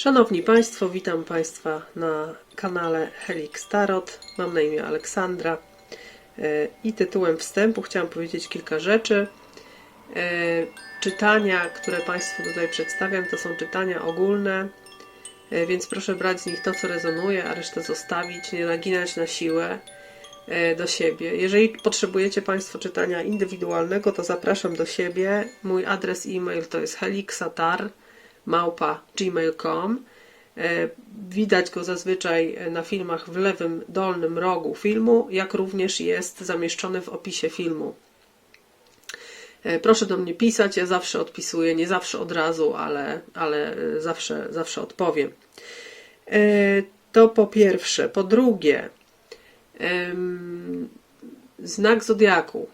Szanowni Państwo, witam Państwa na kanale Helix Tarot. Mam na imię Aleksandra E, i tytułem wstępu chciałam powiedzieć kilka rzeczy. E, Czytania, które Państwu tutaj przedstawiam, to są czytania ogólne, e, więc proszę brać z nich to, co rezonuje, a resztę zostawić, nie naginać na siłę do siebie. Jeżeli potrzebujecie Państwo czytania indywidualnego, to zapraszam do siebie. Mój adres e-mail to jest helixatar małpa gmail.com. E, Widać go zazwyczaj na filmach w lewym dolnym rogu filmu, jak również jest zamieszczony w opisie filmu. E, Proszę do mnie pisać, ja zawsze odpisuję, nie zawsze od razu, ale, ale e, zawsze, zawsze odpowiem. E, To po pierwsze. Po drugie, znak zodiaku.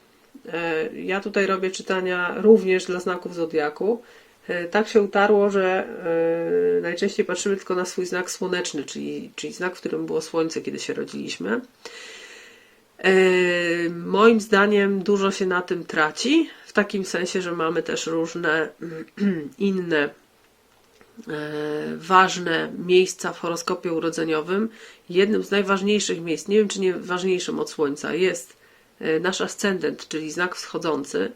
E, Ja tutaj robię czytania również dla znaków zodiaku. E, Tak się utarło, że e, najczęściej patrzymy tylko na swój znak słoneczny, czyli, czyli znak, w którym było słońce, kiedy się rodziliśmy. E, Moim zdaniem dużo się na tym traci, w takim sensie, że mamy też różne inne ważne miejsca w horoskopie urodzeniowym. Jednym z najważniejszych miejsc, nie wiem czy nie ważniejszym od Słońca, jest nasz ascendent, czyli znak wschodzący.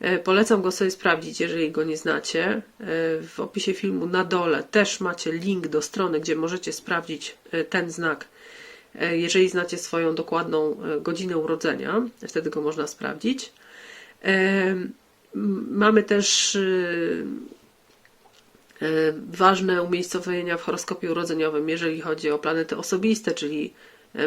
E, Polecam go sobie sprawdzić, jeżeli go nie znacie. E, W opisie filmu na dole też macie link do strony, gdzie możecie sprawdzić e, ten znak, jeżeli znacie swoją dokładną godzinę urodzenia. Wtedy go można sprawdzić. Mamy też ważne umiejscowienia w horoskopie urodzeniowym, jeżeli chodzi o planety osobiste, czyli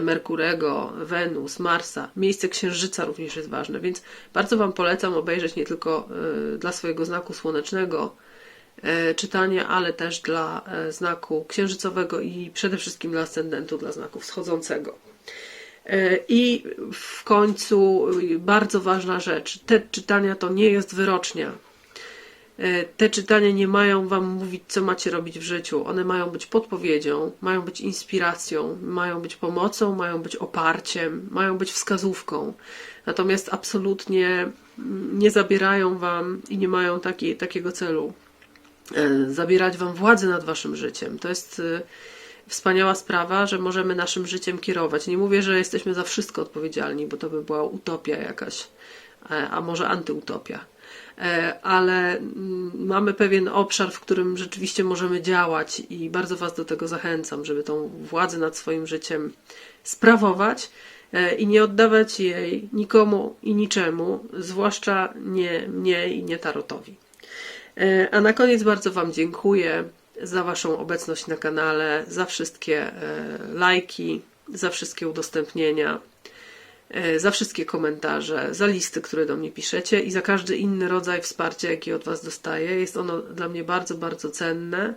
Merkurego, Wenus, Marsa. Miejsce Księżyca również jest ważne, więc bardzo Wam polecam obejrzeć nie tylko e, dla swojego znaku słonecznego e, czytanie, ale też dla e, znaku księżycowego i przede wszystkim dla ascendentu, dla znaku wschodzącego. I w końcu bardzo ważna rzecz. Te czytania to nie jest wyrocznia. E, Te czytania nie mają Wam mówić, co macie robić w życiu. One mają być podpowiedzią, mają być inspiracją, mają być pomocą, mają być oparciem, mają być wskazówką. Natomiast absolutnie mm, nie zabierają Wam i nie mają taki, takiego celu e, zabierać Wam władzy nad Waszym życiem. To jest e, wspaniała sprawa, że możemy naszym życiem kierować. Nie mówię, że jesteśmy za wszystko odpowiedzialni, bo to by była utopia jakaś, e, a może antyutopia. E, Ale mm, mamy pewien obszar, w którym rzeczywiście możemy działać i bardzo Was do tego zachęcam, żeby tą władzę nad swoim życiem sprawować e, i nie oddawać jej nikomu i niczemu, zwłaszcza nie mnie i nie tarotowi. E, A na koniec bardzo Wam dziękuję za Waszą obecność na kanale, za wszystkie lajki, za wszystkie udostępnienia, za wszystkie komentarze, za listy, które do mnie piszecie i za każdy inny rodzaj wsparcia, jaki od Was dostaję. Jest ono dla mnie bardzo, bardzo cenne.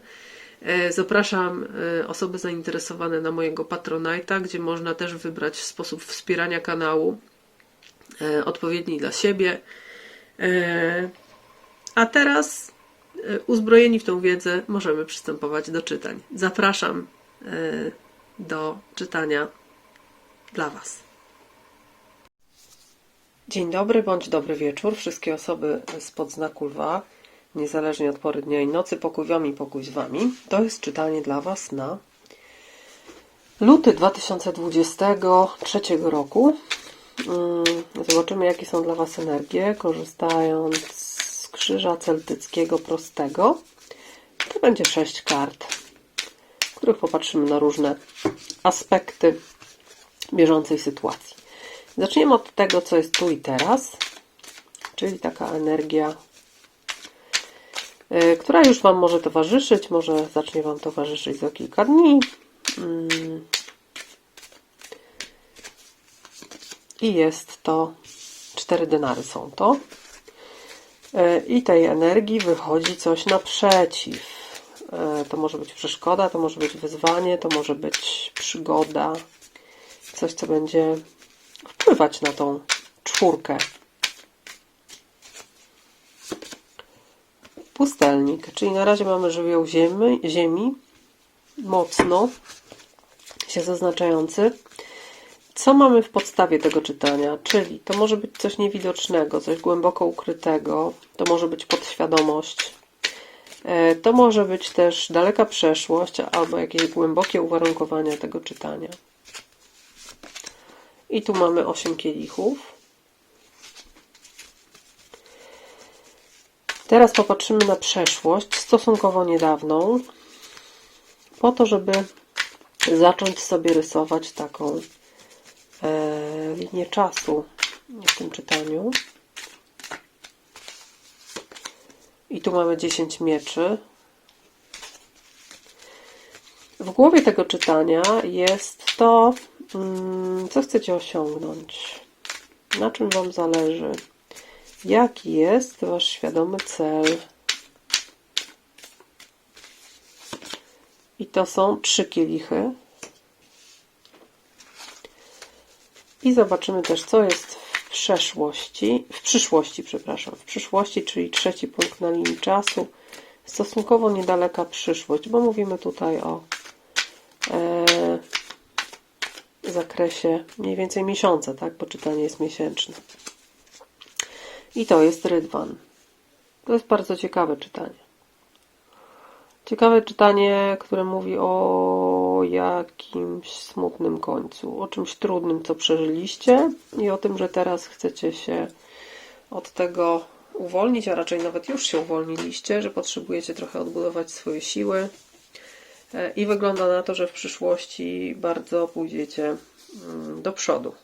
E, Zapraszam e, osoby zainteresowane na mojego Patronite'a, gdzie można też wybrać sposób wspierania kanału e, odpowiedni dla siebie. E, A teraz e, uzbrojeni w tą wiedzę możemy przystępować do czytań. Zapraszam e, do czytania dla Was. Dzień dobry bądź dobry wieczór. Wszystkie osoby spod znaku lwa, niezależnie od pory dnia i nocy, pokój wam i pokój z wami. To jest czytanie dla Was na luty 2023 roku. Mm, Zobaczymy, jakie są dla Was energie, korzystając z krzyża celtyckiego prostego. To będzie sześć kart, w których popatrzymy na różne aspekty bieżącej sytuacji. Zaczniemy od tego, co jest tu i teraz, czyli taka energia, y, która już Wam może towarzyszyć, może zacznie Wam towarzyszyć za kilka dni. Mm. I jest to, cztery denary są to. Y, I tej energii wychodzi coś naprzeciw. Y, To może być przeszkoda, to może być wyzwanie, to może być przygoda. Coś, co będzie wpływać na tą czwórkę. Pustelnik, czyli na razie mamy żywioł ziemi, ziemi mocno się zaznaczający. Co mamy w podstawie tego czytania? Czyli to może być coś niewidocznego, coś głęboko ukrytego, to może być podświadomość, E, To może być też daleka przeszłość albo jakieś głębokie uwarunkowania tego czytania. I tu mamy 8 kielichów. Teraz popatrzymy na przeszłość, stosunkowo niedawną, po to, żeby zacząć sobie rysować taką e, linię czasu w tym czytaniu. I tu mamy 10 mieczy. W głowie tego czytania jest to, co chcecie osiągnąć, na czym Wam zależy, jaki jest Wasz świadomy cel. I to są trzy kielichy. I zobaczymy też, co jest w przeszłości, w przyszłości, przepraszam, w przyszłości, czyli trzeci punkt na linii czasu, stosunkowo niedaleka przyszłość, bo mówimy tutaj o e, zakresie mniej więcej miesiąca, tak, bo czytanie jest miesięczne. I to jest Rydwan. To jest bardzo ciekawe czytanie. Ciekawe czytanie, które mówi o jakimś smutnym końcu, o czymś trudnym, co przeżyliście i o tym, że teraz chcecie się od tego uwolnić, a raczej nawet już się uwolniliście, że potrzebujecie trochę odbudować swoje siły i wygląda na to, że w przyszłości bardzo pójdziecie mm, do przodu.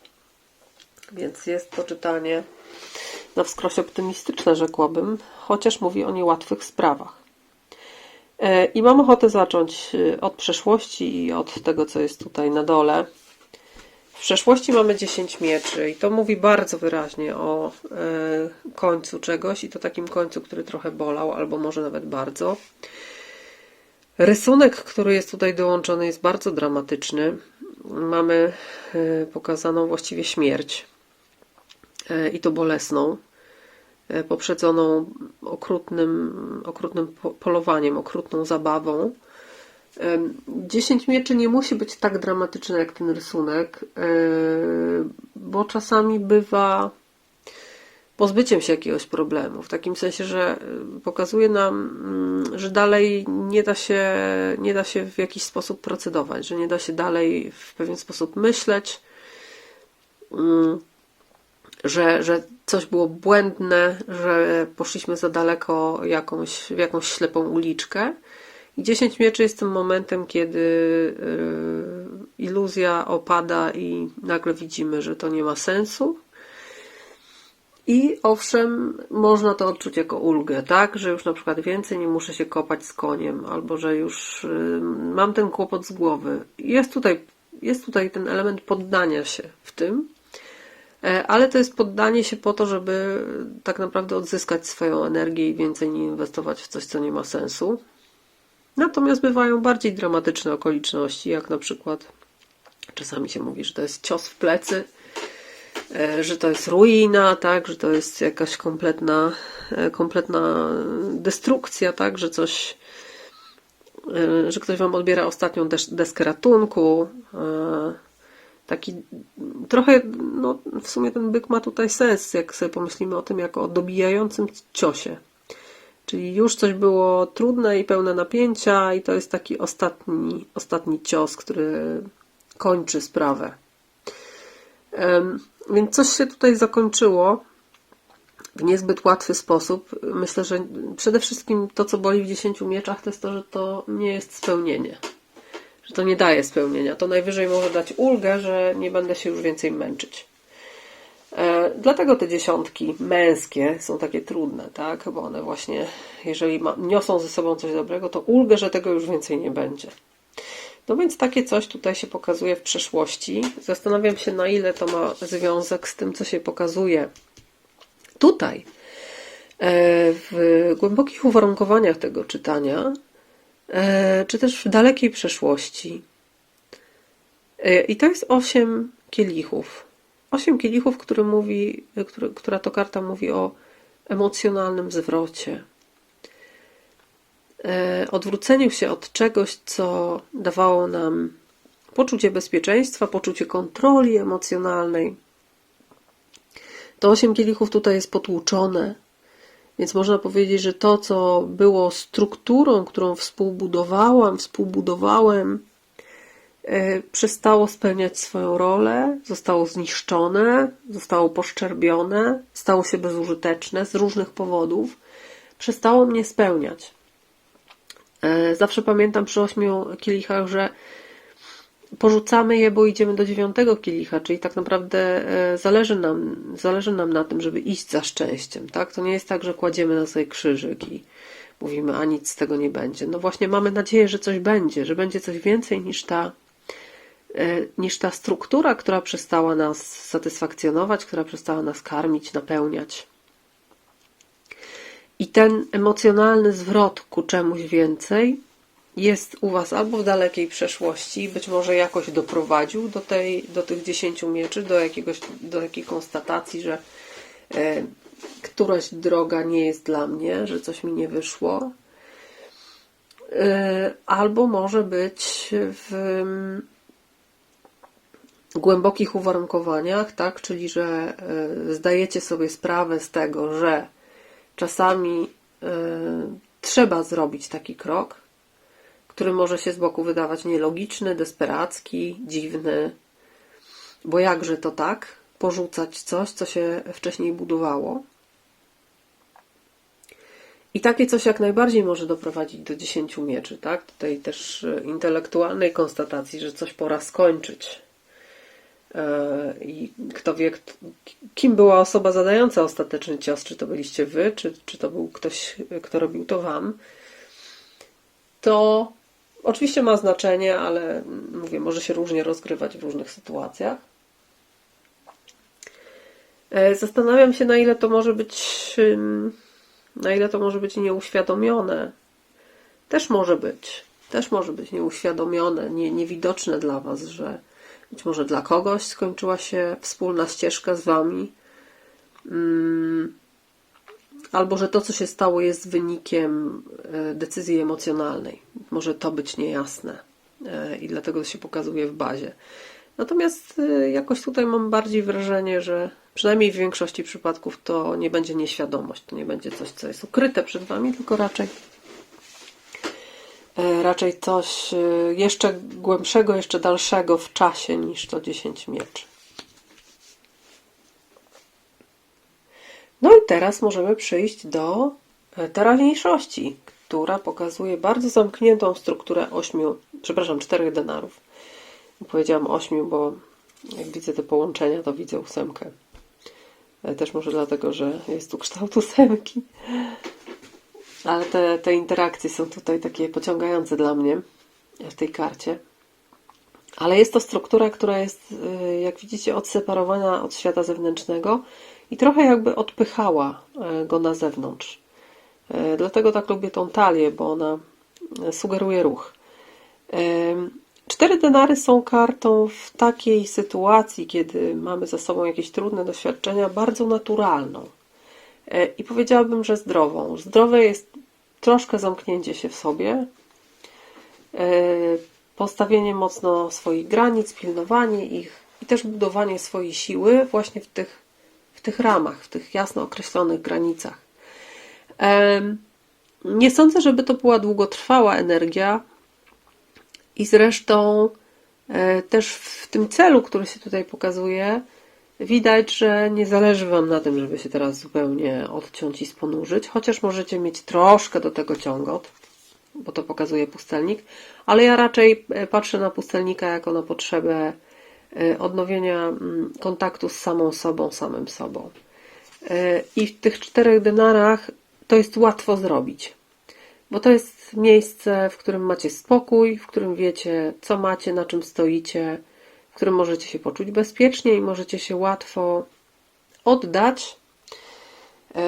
Więc jest to czytanie na wskroś optymistyczne, rzekłabym, chociaż mówi o niełatwych sprawach. E, I mam ochotę zacząć e, od przeszłości i od tego, co jest tutaj na dole. W przeszłości mamy 10 mieczy i to mówi bardzo wyraźnie o e, końcu czegoś i to takim końcu, który trochę bolał, albo może nawet bardzo. Rysunek, który jest tutaj dołączony, jest bardzo dramatyczny. Mamy e, pokazaną właściwie śmierć e, i to bolesną, e, poprzedzoną okrutnym, okrutnym po- polowaniem, okrutną zabawą. Dziesięć mieczy nie musi być tak dramatyczne jak ten rysunek, bo czasami bywa pozbyciem się jakiegoś problemu. W takim sensie, że y, pokazuje nam, mm, że dalej nie da się, nie da się w jakiś sposób procedować, że nie da się dalej w pewien sposób myśleć, mm, że, że coś było błędne, że poszliśmy za daleko jakąś, w jakąś ślepą uliczkę. I 10 mieczy jest tym momentem, kiedy y, iluzja opada i nagle widzimy, że to nie ma sensu. I owszem, można to odczuć jako ulgę, tak? Że już na przykład więcej nie muszę się kopać z koniem, albo że już mam ten kłopot z głowy. Jest tutaj, jest tutaj ten element poddania się w tym, e, ale to jest poddanie się po to, żeby tak naprawdę odzyskać swoją energię i więcej nie inwestować w coś, co nie ma sensu. Natomiast bywają bardziej dramatyczne okoliczności, jak na przykład czasami się mówi, że to jest cios w plecy, że to jest ruina, tak, że to jest jakaś kompletna, e, kompletna destrukcja, tak, że coś, e, że ktoś wam odbiera ostatnią des- deskę ratunku. e, Taki trochę, no w sumie ten byk ma tutaj sens, jak sobie pomyślimy o tym jako o dobijającym ciosie. Czyli już coś było trudne i pełne napięcia, i to jest taki ostatni, ostatni cios, który kończy sprawę. Więc coś się tutaj zakończyło w niezbyt łatwy sposób. Myślę, że przede wszystkim to, co boli w dziesięciu mieczach, to jest to, że to nie jest spełnienie. Że to nie daje spełnienia. To najwyżej może dać ulgę, że nie będę się już więcej męczyć. E, Dlatego te dziesiątki męskie są takie trudne, tak? Bo one właśnie, jeżeli ma, niosą ze sobą coś dobrego, to ulgę, że tego już więcej nie będzie. No więc takie coś tutaj się pokazuje w przeszłości. Zastanawiam się, na ile to ma związek z tym, co się pokazuje tutaj. E, W głębokich uwarunkowaniach tego czytania, e, czy też w dalekiej przeszłości. E, I to jest osiem kielichów. Osiem kielichów, który mówi, który, która to karta mówi o emocjonalnym zwrocie. E, Odwróceniu się od czegoś, co dawało nam poczucie bezpieczeństwa, poczucie kontroli emocjonalnej. To osiem kielichów tutaj jest potłuczone. Więc można powiedzieć, że to, co było strukturą, którą współbudowałam, współbudowałem, e, przestało spełniać swoją rolę, zostało zniszczone, zostało poszczerbione, stało się bezużyteczne z różnych powodów, przestało mnie spełniać. E, Zawsze pamiętam przy ośmiu kielichach, że porzucamy je, bo idziemy do dziewiątego kielicha, czyli tak naprawdę e, zależy nam, zależy nam na tym, żeby iść za szczęściem, tak? To nie jest tak, że kładziemy na sobie krzyżyk i mówimy, a nic z tego nie będzie. No właśnie mamy nadzieję, że coś będzie, że będzie coś więcej niż ta, e, niż ta struktura, która przestała nas satysfakcjonować, która przestała nas karmić, napełniać. I ten emocjonalny zwrot ku czemuś więcej jest u Was albo w dalekiej przeszłości, być może jakoś doprowadził do, tej, do tych dziesięciu mieczy, do, jakiegoś, do takiej konstatacji, że e, któraś droga nie jest dla mnie, że coś mi nie wyszło. E, albo może być w mm, głębokich uwarunkowaniach, tak? Czyli, że e, zdajecie sobie sprawę z tego, że czasami e, trzeba zrobić taki krok, który może się z boku wydawać nielogiczny, desperacki, dziwny, bo jakże to tak? Porzucać coś, co się wcześniej budowało. I takie coś jak najbardziej może doprowadzić do dziesięciu mieczy, tak? Tutaj też e, intelektualnej konstatacji, że coś pora skończyć. E, I kto wie, kim była osoba zadająca ostateczny cios, czy to byliście wy, czy, czy to był ktoś, kto robił to wam, to oczywiście ma znaczenie, ale mówię, może się różnie rozgrywać w różnych sytuacjach. E, Zastanawiam się, na ile to może być, na ile to może być nieuświadomione. Też może być. Też może być nieuświadomione, nie, niewidoczne dla Was, że być może dla kogoś skończyła się wspólna ścieżka z Wami, mm, albo że to, co się stało, jest wynikiem e, decyzji emocjonalnej. Może to być niejasne e, i dlatego to się pokazuje w bazie. Natomiast e, jakoś tutaj mam bardziej wrażenie, że przynajmniej w większości przypadków to nie będzie nieświadomość, to nie będzie coś, co jest ukryte przed Wami, tylko raczej raczej coś e, jeszcze głębszego, jeszcze dalszego w czasie niż to 10 mieczy. No i teraz możemy przyjść do e, teraźniejszości, która pokazuje bardzo zamkniętą strukturę ośmiu, przepraszam, czterech denarów. Powiedziałam ośmiu, bo jak widzę te połączenia, to widzę ósemkę. E, Też może dlatego, że jest tu kształt ósemki. Ale te, te interakcje są tutaj takie pociągające dla mnie w tej karcie. Ale jest to struktura, która jest, y, jak widzicie, odseparowana od świata zewnętrznego i trochę jakby odpychała e, go na zewnątrz. E, Dlatego tak lubię tą talię, bo ona sugeruje ruch. Cztery denary są kartą w takiej sytuacji, kiedy mamy za sobą jakieś trudne doświadczenia, bardzo naturalną. E, I powiedziałabym, że zdrową. Zdrowe jest troszkę zamknięcie się w sobie, e, postawienie mocno swoich granic, pilnowanie ich i też budowanie swojej siły właśnie w tych, w tych ramach, w tych jasno określonych granicach. Em, Nie sądzę, żeby to była długotrwała energia, i zresztą e, też w tym celu, który się tutaj pokazuje, widać, że nie zależy Wam na tym, żeby się teraz zupełnie odciąć i sponurzyć, chociaż możecie mieć troszkę do tego ciągot, bo to pokazuje pustelnik, ale ja raczej e, patrzę na pustelnika jako na potrzebę e, odnowienia mm, kontaktu z samą sobą, samym sobą. E, I w tych czterech denarach to jest łatwo zrobić, bo to jest miejsce, w którym macie spokój, w którym wiecie, co macie, na czym stoicie, którym możecie się poczuć bezpiecznie i możecie się łatwo oddać e,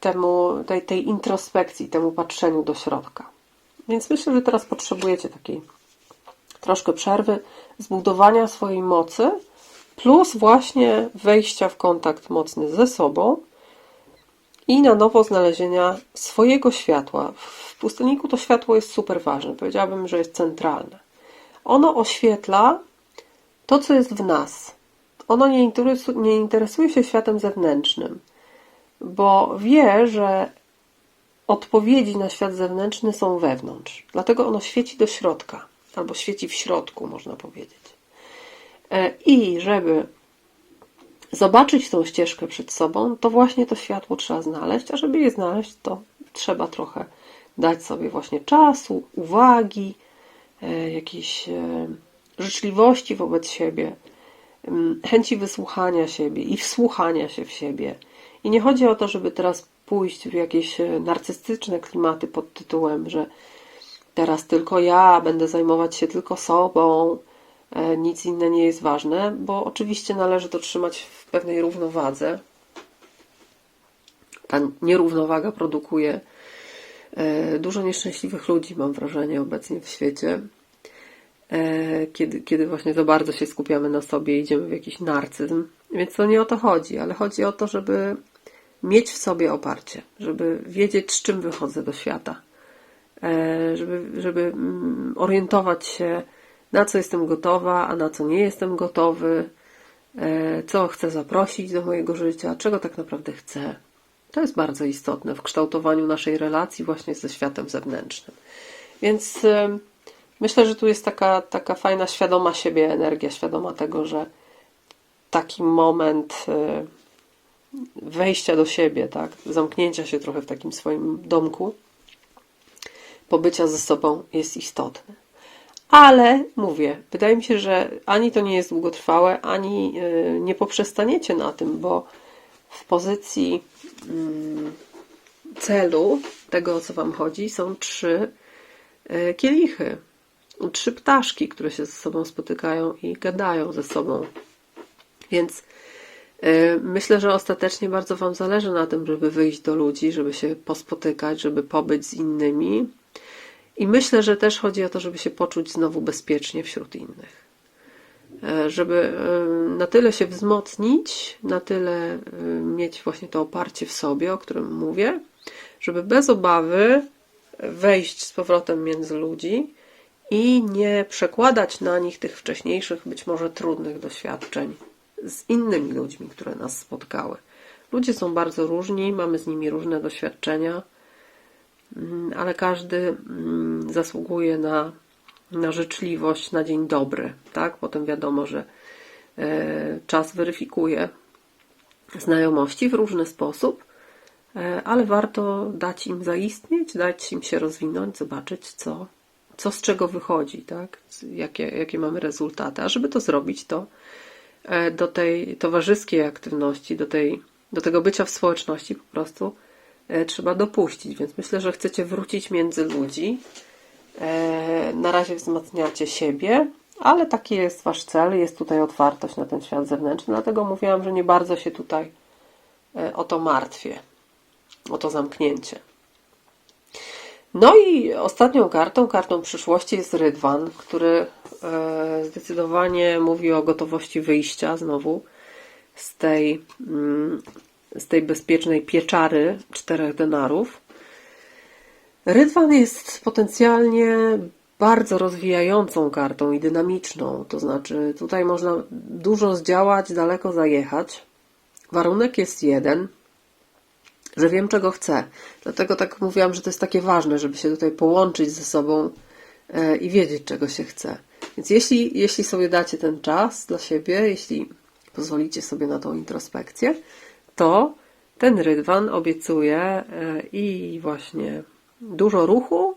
temu, tej, tej introspekcji, temu patrzeniu do środka. Więc myślę, że teraz potrzebujecie takiej troszkę przerwy, zbudowania swojej mocy, plus właśnie wejścia w kontakt mocny ze sobą i na nowo znalezienia swojego światła. W pustelniku to światło jest super ważne. Powiedziałabym, że jest centralne. Ono oświetla to, co jest w nas. Ono nie interesuje, nie interesuje się światem zewnętrznym. bo wie, że odpowiedzi na świat zewnętrzny są wewnątrz. Dlatego ono świeci do środka, albo świeci w środku, można powiedzieć. E, I żeby zobaczyć tą ścieżkę przed sobą, to właśnie to światło trzeba znaleźć, a żeby je znaleźć, to trzeba trochę dać sobie właśnie czasu, uwagi, e, jakiejś e, życzliwości wobec siebie, mm, chęci wysłuchania siebie i wsłuchania się w siebie. I nie chodzi o to, żeby teraz pójść w jakieś e, narcystyczne klimaty pod tytułem, że teraz tylko ja będę zajmować się tylko sobą, e, nic inne nie jest ważne, bo oczywiście należy to trzymać w pewnej równowadze. Ta nierównowaga produkuje e, dużo nieszczęśliwych ludzi, mam wrażenie, obecnie w świecie. Kiedy, kiedy właśnie za bardzo się skupiamy na sobie idziemy w jakiś narcyzm. Więc to nie o to chodzi, ale chodzi o to, żeby mieć w sobie oparcie, żeby wiedzieć, z czym wychodzę do świata, e, żeby, żeby mm, orientować się, na co jestem gotowa, a na co nie jestem gotowy, e, co chcę zaprosić do mojego życia, czego tak naprawdę chcę. To jest bardzo istotne w kształtowaniu naszej relacji właśnie ze światem zewnętrznym. Więc e, myślę, że tu jest taka, taka fajna, świadoma siebie energia, świadoma tego, że taki moment wejścia do siebie, tak? Zamknięcia się trochę w takim swoim domku, pobycia ze sobą jest istotny. Ale mówię, wydaje mi się, że ani to nie jest długotrwałe, ani y, nie poprzestaniecie na tym, bo w pozycji mm, celu tego, o co Wam chodzi, są trzy y, kielichy. Trzy ptaszki, które się ze sobą spotykają i gadają ze sobą. Więc Y, myślę, że ostatecznie bardzo Wam zależy na tym, żeby wyjść do ludzi, żeby się pospotykać, żeby pobyć z innymi. I myślę, że też chodzi o to, żeby się poczuć znowu bezpiecznie wśród innych. Y, żeby y, na tyle się wzmocnić, na tyle mieć właśnie to oparcie w sobie, o którym mówię, żeby bez obawy wejść z powrotem między ludzi i nie przekładać na nich tych wcześniejszych, być może trudnych doświadczeń z innymi ludźmi, które nas spotkały. Ludzie są bardzo różni, mamy z nimi różne doświadczenia, mm, ale każdy mm, zasługuje na, na życzliwość, na dzień dobry. Tak? Potem wiadomo, że e, czas weryfikuje znajomości w różny sposób, e, ale warto dać im zaistnieć, dać im się rozwinąć, zobaczyć, co, co z czego wychodzi, tak? jakie, jakie mamy rezultaty. A żeby to zrobić, to E, do tej towarzyskiej aktywności, do, tej, do tego bycia w społeczności po prostu e, trzeba dopuścić. Więc myślę, że chcecie wrócić między ludzi. E, na razie wzmacniacie siebie, ale taki jest Wasz cel. Jest tutaj otwartość na ten świat zewnętrzny. Dlatego mówiłam, że nie bardzo się tutaj o to martwię, o to zamknięcie. No i ostatnią kartą, kartą przyszłości jest Rydwan, który e, zdecydowanie mówi o gotowości wyjścia znowu z tej, mm, z tej bezpiecznej pieczary czterech denarów. Rydwan jest potencjalnie bardzo rozwijającą kartą i dynamiczną, to znaczy tutaj można dużo zdziałać, daleko zajechać. Warunek jest jeden – że wiem, czego chcę. Dlatego tak mówiłam, że to jest takie ważne, żeby się tutaj połączyć ze sobą e, i wiedzieć, czego się chce. Więc jeśli, jeśli sobie dacie ten czas dla siebie, jeśli pozwolicie sobie na tą introspekcję, to ten rydwan obiecuje e, i właśnie dużo ruchu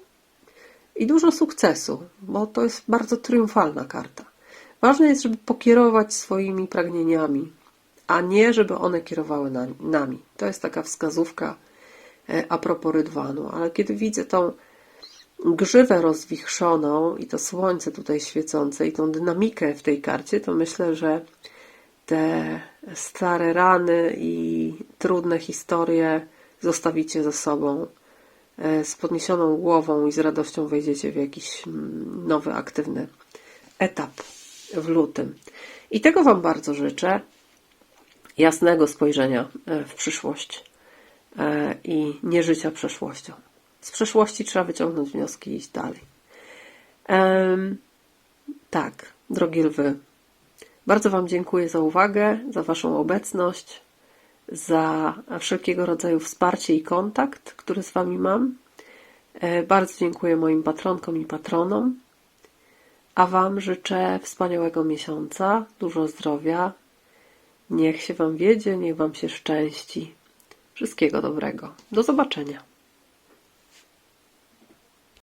i dużo sukcesu, bo to jest bardzo triumfalna karta. Ważne jest, żeby pokierować swoimi pragnieniami, a nie żeby one kierowały nami. To jest taka wskazówka e, a propos rydwanu. Ale kiedy widzę tą grzywę rozwichrzoną i to słońce tutaj świecące i tą dynamikę w tej karcie, to myślę, że te stare rany i trudne historie zostawicie za sobą. E, z podniesioną głową i z radością wejdziecie w jakiś mm, nowy, aktywny etap w lutym. I tego Wam bardzo życzę jasnego spojrzenia e, w przyszłość e, i nie życia przeszłością. Z przeszłości trzeba wyciągnąć wnioski i iść dalej. Tak, drogie lwy, bardzo Wam dziękuję za uwagę, za Waszą obecność, za wszelkiego rodzaju wsparcie i kontakt, który z Wami mam. E, Bardzo dziękuję moim patronkom i patronom. A Wam życzę wspaniałego miesiąca, dużo zdrowia. Niech się Wam wiedzie, niech Wam się szczęści. Wszystkiego dobrego. Do zobaczenia.